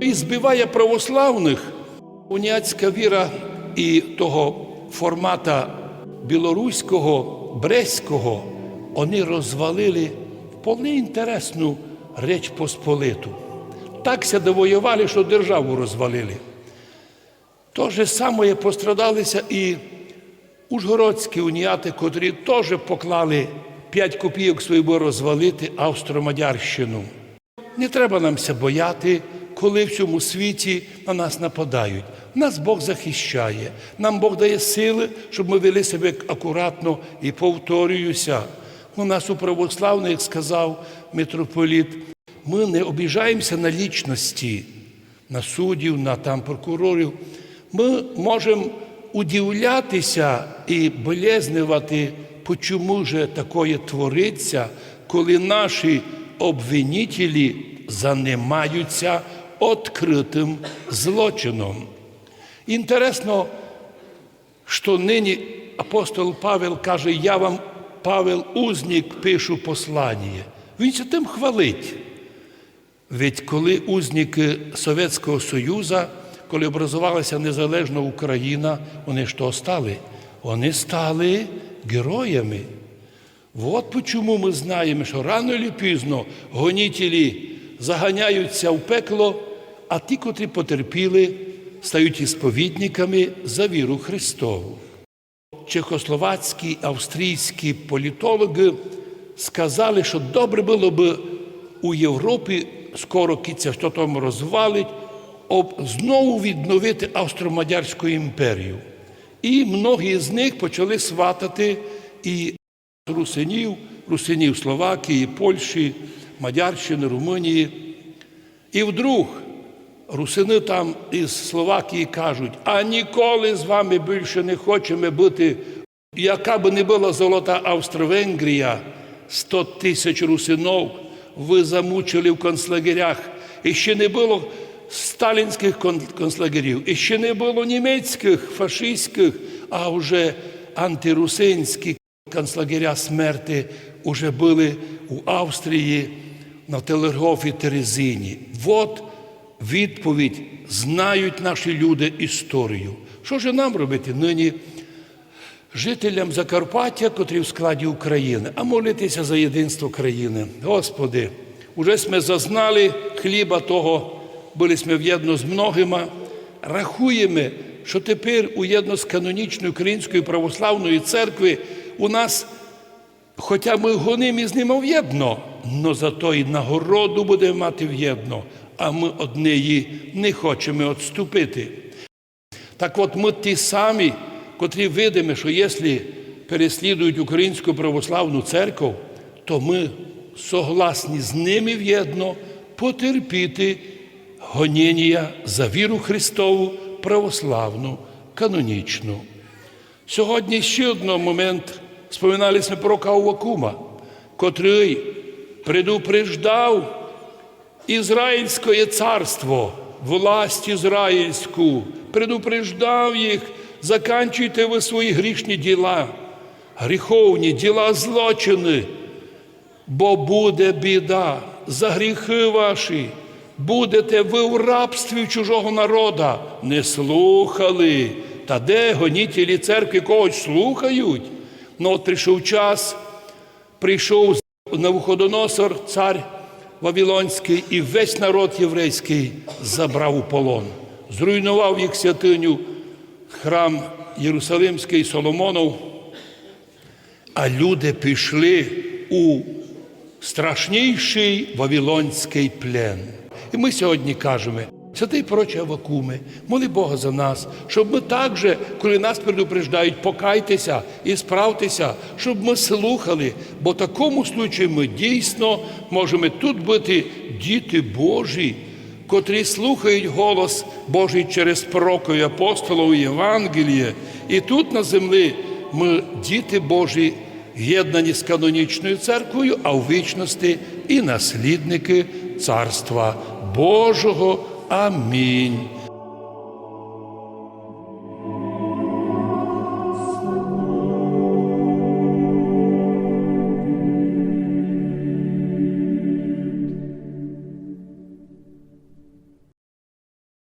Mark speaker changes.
Speaker 1: І збиває православних уніатська віра і того формата білоруського, бреського, вони розвалили вполне інтересну реч Посполиту. Так ся довоювали, що державу розвалили. То же саме пострадалися і ужгородські уніати, котрі теж поклали 5 копійок свої, розвалити Австро-Мадярщину. Не треба намся бояти, коли в цьому світі на нас нападають. Нас Бог захищає, нам Бог дає сили, щоб ми вели себе акуратно і повторююся. У нас у православних, як сказав митрополіт, ми не обіжаємося на лічності, на суддів, на там прокурорів. Ми можемо удивлятися і болезнювати, чому же такое твориться, коли наші обвинителі займаються відкритим злочином. Інтересно, що нині апостол Павел каже, я вам, Павел, узник, пишу послання. Він се тим хвалить. Ведь коли узники Совєтського Союзу, коли образувалася незалежна Україна, вони що стали? Вони стали героями. От чому ми знаємо, що рано чи пізно гонітелі заганяються в пекло, а ті, котрі потерпіли, стають ісповідниками за віру Христову. Чехословацькі, австрійські політологи сказали, що добре було б у Європі скоро що там розвалить, об знову відновити Австро-Мадярську імперію. І многі з них почали сватати і русинів, русинів Словакії, Польщі, Мадярщини, Румунії. І вдруг русини там із Словакії кажуть, а ніколи з вами більше не хочемо бути, яка би не була золота Австро-Венгрія, 100 тисяч русинов ви замучили в концлагерях. І ще не було сталінських концлагерів, і ще не було німецьких, фашистських, а вже антирусинські концлагеря смерти вже були у Австрії на Телергофі Терезині. От відповідь знають наші люди історію. Що ж нам робити нині? Жителям Закарпаття, котрі в складі України, а молитися за єдинство країни. Господи, уже ми зазнали хліба того, були ми в'єдно з многима. Рахуємо, що тепер уєдно з канонічною Українською православною церкви у нас, хоча ми гонимо із ними в'єдно, но зато і нагороду будемо мати в'єдно, а ми од неї не хочемо відступити. Так от ми ті самі, котрі видимо, що якщо переслідують Українську православну церкву, то ми согласні з ними в'єдно потерпіти гоніння за віру Христову православну, канонічну. Сьогодні ще один момент споминалися про Каувакума, котрий предупреждав Ізраїльське царство, власть ізраїльську, предупреждав їх, заканчуйте ви свої грішні діла, гріховні діла злочини, бо буде біда за гріхи ваші. Будете ви в рабстві чужого народа. Не слухали. Та де гонітелі церкви когось слухають? Ну от прийшов час, прийшов Навуходоносор, цар Вавилонський, і весь народ єврейський забрав у полон, зруйнував їх святиню, храм Єрусалимський Соломонов, а люди пішли у страшніший Вавилонський плен. І ми сьогодні кажемо, святий проче Авакуме, моли Бога за нас, щоб ми також, коли нас предупреждають, покайтеся і справтеся, щоб ми слухали, бо в такому случаї ми дійсно можемо тут бути діти Божі, котрі слухають голос Божий через пророка і апостолів Євангелія. І тут на землі ми діти Божі, єднані з канонічною церквою, а в вічності і наслідники Царства Божого. Amém.